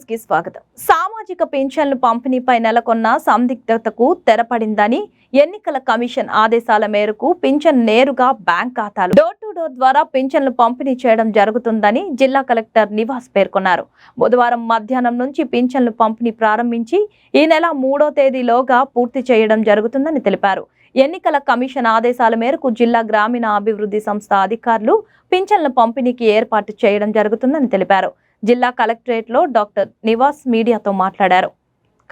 న్యూస్కి స్వాగతం. సామాజిక పెన్షన్లు పంపిణీపై నెలకొన్న సందిగ్ధతకు తెరపడిందని ఎన్నికల కమిషన్ ఆదేశాల మేరకు పింఛన్ నేరుగా బ్యాంక్ ఖాతాలు డోర్ టు డోర్ ద్వారా పింఛన్లు పంపిణీ చేయడం జరుగుతుందని జిల్లా కలెక్టర్ నివాస్ పేర్కొన్నారు. బుధవారం మధ్యాహ్నం నుంచి పింఛన్లు పంపిణీ ప్రారంభించి ఈ నెల మూడో తేదీలోగా పూర్తి చేయడం జరుగుతుందని తెలిపారు. ఎన్నికల కమిషన్ ఆదేశాల మేరకు జిల్లా గ్రామీణ అభివృద్ధి సంస్థ అధికారులు పింఛన్ల పంపిణీకి ఏర్పాటు చేయడం జరుగుతుందని తెలిపారు. జిల్లా కలెక్టరేట్లో డాక్టర్ నివాస్ మీడియాతో మాట్లాడారు.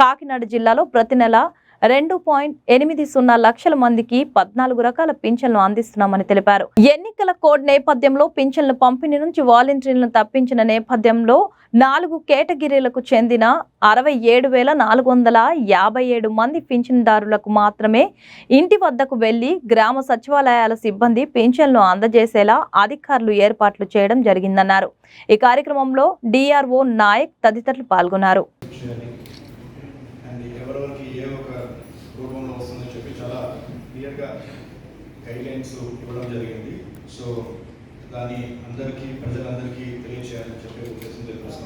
కాకినాడ జిల్లాలో ప్రతి నెల రెండు పాయింట్ ఎనిమిది సున్నా లక్షల మందికి పద్నాలుగు రకాల పింఛన్లు అందిస్తున్నామని తెలిపారు. ఎన్నికల కోడ్ నేపథ్యంలో పింఛన్లు పంపిణీ నుంచి వాలంటీర్లను తప్పించిన నేపథ్యంలో నాలుగు కేటగిరీలకు చెందిన అరవై ఏడు వేల నాలుగు వందల యాభై ఏడు మంది పింఛన్దారులకు మాత్రమే ఇంటి వద్దకు వెళ్ళి గ్రామ సచివాలయాల సిబ్బంది పింఛన్లు అందజేసేలా అధికారులు ఏర్పాట్లు చేయడం జరిగిందన్నారు. ఈ కార్యక్రమంలో డిఆర్ఓ నాయక్ తదితరులు పాల్గొన్నారు చేయాలి అండ్ ఎవరెవరికి ఏ ఒక రూపంలో వస్తుందని చెప్పి చాలా క్లియర్గా గైడ్లైన్స్ ఇవ్వడం జరిగింది. సో దాన్ని అందరికీ ప్రజలందరికీ తెలియచేయాలని చెప్పే ఉద్దేశం ప్రెస్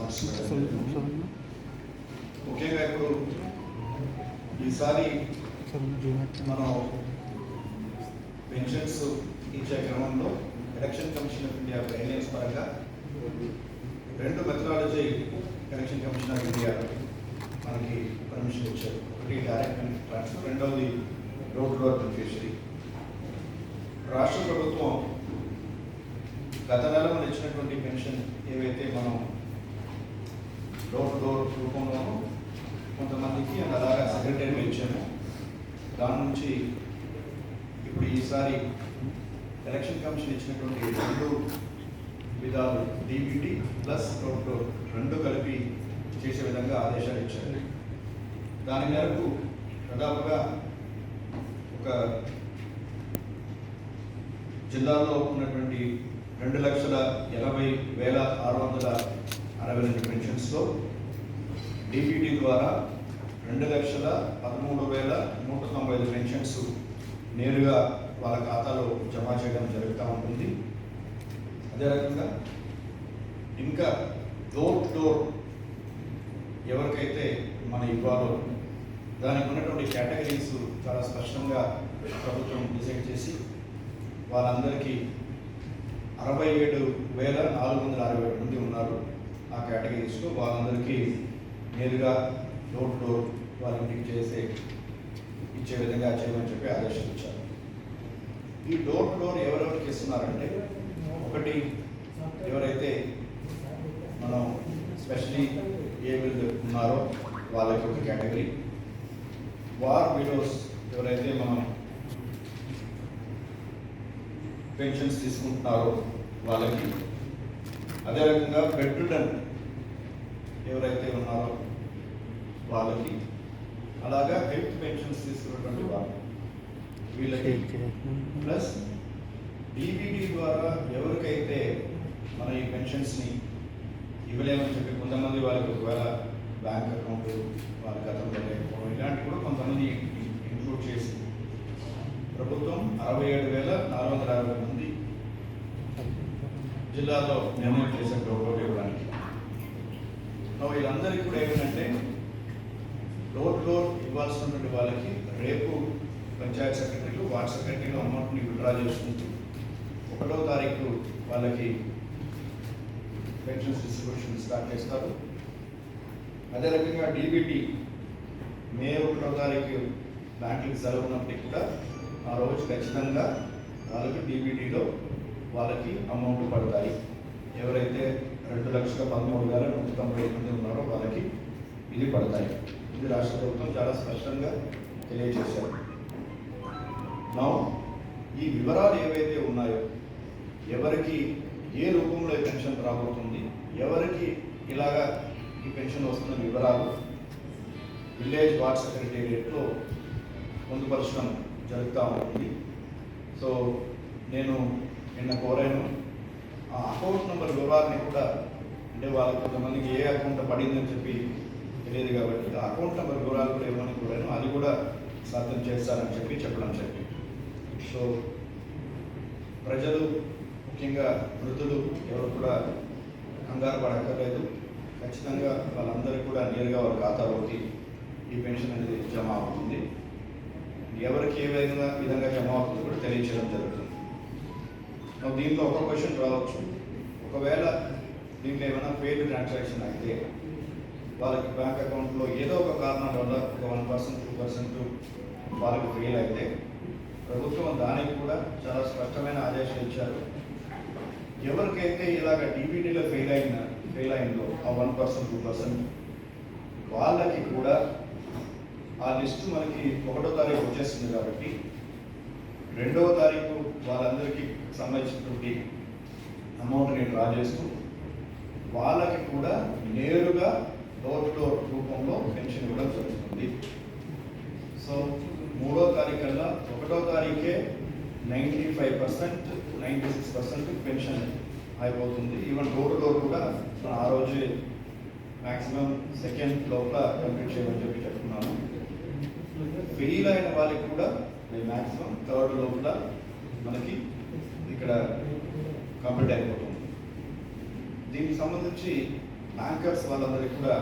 ముఖ్యంగా ఇప్పుడు ఈసారి మనం పెన్షన్స్ ఇచ్చే క్రమంలో election commission of India guidelines పరంగా రెండు methodology election commission of India మనకి పర్మిషన్ ఇచ్చారు. ఒకటి డైరెక్ట్ ట్రాన్స్ఫర్ రెండవది రోడ్ డోర్ బెనిఫిషరీ రాష్ట్ర ప్రభుత్వం గత నెల మనం ఇచ్చినటువంటి పెన్షన్ ఏవైతే మనం డోర్ టు డోర్ రూపంలోనూ కొంతమందికి అండ్ అలాగా సెక్రటరీగా ఇచ్చాము దాని నుంచి ఇప్పుడు ఈసారి ఎలక్షన్ కమిషన్ ఇచ్చినటువంటి రెండు విధాలు DBT plus door to door రెండు కలిపి చేసే విధంగా ఆదేశాలు ఇచ్చారు. దాని మేరకు దాదాపుగా ఒక జిల్లాలో ఉన్నటువంటి రెండు లక్షల ఎనభై వేల ఆరు వందల అరవై రెండు పెన్షన్స్లో డీబీటీ ద్వారా రెండు లక్షల పదమూడు వేల నూట తొంభై ఐదు పెన్షన్స్ నేరుగా వాళ్ళ ఖాతాలో జమ చేయడం జరుగుతూ ఉంటుంది. అదే రకంగా ఇంకా డోర్ టు డోర్ ఎవరికైతే మన ఇవ్వాలో దానికి ఉన్నటువంటి కేటగిరీస్ చాలా స్పష్టంగా ప్రభుత్వం డిసైడ్ చేసి వాళ్ళందరికీ అరవై ఏడు వేల నాలుగు వందల అరవై ఏడు మంది ఉన్నారు ఆ కేటగిరీస్లో. వాళ్ళందరికీ నేరుగా డోర్ టు డోర్ వాళ్ళ ఇంటికి చేసే ఇచ్చే విధంగా చేయమని చెప్పి ఆదేశాలు ఇచ్చారు ఈ డోర్ టు డోర్ ఎవరెవరికి ఇస్తున్నారంటే ఒకటి ఎవరైతే మనం స్పెషలీ ఏబుల్డ్ ఉన్నారో వాళ్ళకి ఒక కేటగిరీ. వార్ విడోస్ ఎవరైతే మనం పెన్షన్స్ తీసుకుంటున్నారో వాళ్ళకి. అదేవిధంగా రకంగా ఎవరైతే ఉన్నారో వాళ్ళకి. అలాగా హెల్త్ పెన్షన్స్ తీసుకున్నటువంటి వాళ్ళు. వీళ్ళకి. ప్లస్ డీబీటీ ద్వారా ఎవరికైతే మన ఈ పెన్షన్స్ని ఇవ్వలేమని చెప్పి కొంతమంది వాళ్ళకి ఒకవేళ బ్యాంక్ అకౌంట్ వాళ్ళ గతంలో లేకపోవడం ఇలాంటి కూడా కొంతమంది ఇంక్లూడ్ చేసి ప్రభుత్వం అరవై ఏడు వేల నాలుగు వందల అరవై మంది జిల్లాలో నిర్ణయం చేసిన డోర్ ఇవ్వడానికి. వీళ్ళందరికీ కూడా ఏంటంటే డోర్ డోర్ ఇవ్వాల్సినటువంటి వాళ్ళకి రేపు పంచాయత్ సెక్రటరీలు వార్డ్ సెక్రటరీలు అమౌంట్ని విడ్రా చేసుకుంటూ ఒకటో తారీఖు వాళ్ళకి పెన్షన్స్ డిస్ట్రిబ్యూషన్ స్టార్ట్ చేస్తారు. అదే రకంగా డీబీటీ మే ఒకటో తారీఖు బ్యాంకులకు సెలవు ఉన్నప్పటికీ కూడా ఆ రోజు ఖచ్చితంగా వాళ్ళకి డీబీటీలో వాళ్ళకి అమౌంట్ పడతాయి. ఎవరైతే రెండు లక్షల పదమూడు వేల నూట తొంభై ఐదు మంది ఉన్నారో వాళ్ళకి ఇది పడతాయి. ఇది రాష్ట్ర ప్రభుత్వం చాలా స్పష్టంగా తెలియజేశారు. నా ఈ వివరాలు ఏవైతే ఉన్నాయో ఎవరికి ఏ రూపంలో పెన్షన్ రాబోతుంది ఎవరికి ఇలాగా ఈ పెన్షన్ వస్తున్న వివరాలు విలేజ్ వార్డ్ సెక్రటేరియట్లో పొందుపరచడం జరుగుతూ ఉంటుంది సో నేను నిన్న కోరాను. ఆ అకౌంట్ నెంబర్ వివరాలని కూడా అంటే వాళ్ళకి కొంతమందికి ఏ అకౌంట్ పడిందని చెప్పి తెలియదు కాబట్టి ఆ అకౌంట్ నెంబర్ వివరాలు కూడా ఇవ్వమని కోరాను. అది కూడా సాధ్యం చేస్తారని చెప్పి చెప్పడం జరిగింది. సో ప్రజలు ముఖ్యంగా వృద్ధులు ఎవరు కూడా కంగారు పడక్కర్లేదు. ఖచ్చితంగా వాళ్ళందరికీ కూడా నేరుగా వాళ్ళ ఖాతాలోకి ఈ పెన్షన్ అనేది జమ అవుతుంది. ఎవరికి ఏ విధంగా విధంగా జమ అవుతుందో కూడా తెలియచేయడం జరుగుతుంది. దీంట్లో ఒక క్వశ్చన్ రావచ్చు. ఒకవేళ దీంట్లో ఏమైనా పేడ్ ట్రాన్సాక్షన్ అయితే వాళ్ళకి బ్యాంక్ అకౌంట్లో ఏదో ఒక కారణం వల్ల ఒక వన్ పర్సెంట్ టూ పర్సెంట్ వాళ్ళకి ఫెయిల్ అయితే ప్రభుత్వం దానికి కూడా చాలా స్పష్టమైన ఆదేశాలు ఇచ్చారు. ఎవరికైతే ఇలాగ డీబీటీలో ఫెయిల్ అయిన ఫెయిల్ అయిందో ఆ వన్ పర్సెంట్ టూ పర్సెంట్ వాళ్ళకి కూడా ఆ లిస్టు మనకి ఒకటో తారీఖు వచ్చేస్తుంది కాబట్టి రెండవ తారీఖు వాళ్ళందరికీ సంబంధించినటువంటి నేను డ్రా చేస్తూ వాళ్ళకి కూడా నేరుగా డోర్ టు డోర్ రూపంలో పెన్షన్ ఇవ్వడం జరుగుతుంది. సో మూడో తారీఖు కల్లా ఒకటో తారీఖే ninety five percent ninety six percent pension అయిపోతుంది. ఈవెన్ డోర్ టు డోర్ కూడా ఆ రోజే మ్యాక్సిమం సెకండ్ లోపల కంప్లీట్ చేయమని చెప్పి చెప్తున్నాను. ఫెయిల్ అయిన వాళ్ళకి కూడా మ్యాక్సిమం థర్డ్ లోపల మనకి ఇక్కడ కంప్లీట్ అయిపోతుంది. దీనికి సంబంధించి బ్యాంకర్స్ వాళ్ళందరికీ కూడా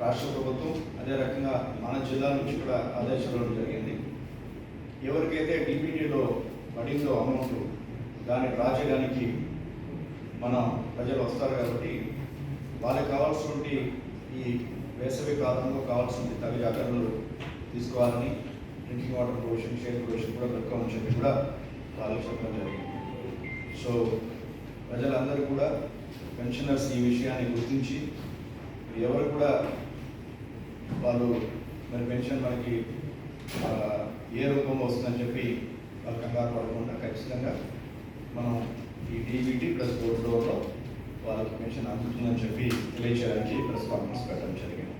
రాష్ట్ర ప్రభుత్వం అదే రకంగా మన జిల్లా నుంచి కూడా ఆదేశాలు జరిగింది. ఎవరికైతే డీబీటీలో పడిందో అమౌంట్ దాన్ని డ్రా చేయడానికి మన ప్రజలు వస్తారు కాబట్టి వాళ్ళకి కావాల్సినటువంటి ఈ వేసవి కాలంలో కావాల్సిన తగు జాగ్రత్తలు తీసుకోవాలని drinking water provision share provision కూడా పెట్టుకోమని చెప్పి కూడా వాళ్ళు చెప్పడం జరిగింది. సో ప్రజలందరూ కూడా పెన్షనర్స్ ఈ విషయాన్ని గుర్తించి ఎవరు కూడా వాళ్ళు మరి పెన్షన్ మనకి ఏ రూపంలో వస్తుందని చెప్పి వాళ్ళు కంగారు పడకుండా ఖచ్చితంగా మనం ఈ డీబీటీ ప్లస్ డోర్ వాళ్ళకి పెన్షన్ అందుతుందని చెప్పి తెలియజేయడానికి ప్రెస్ కాన్ఫరెన్స్ పెట్టడం జరిగింది.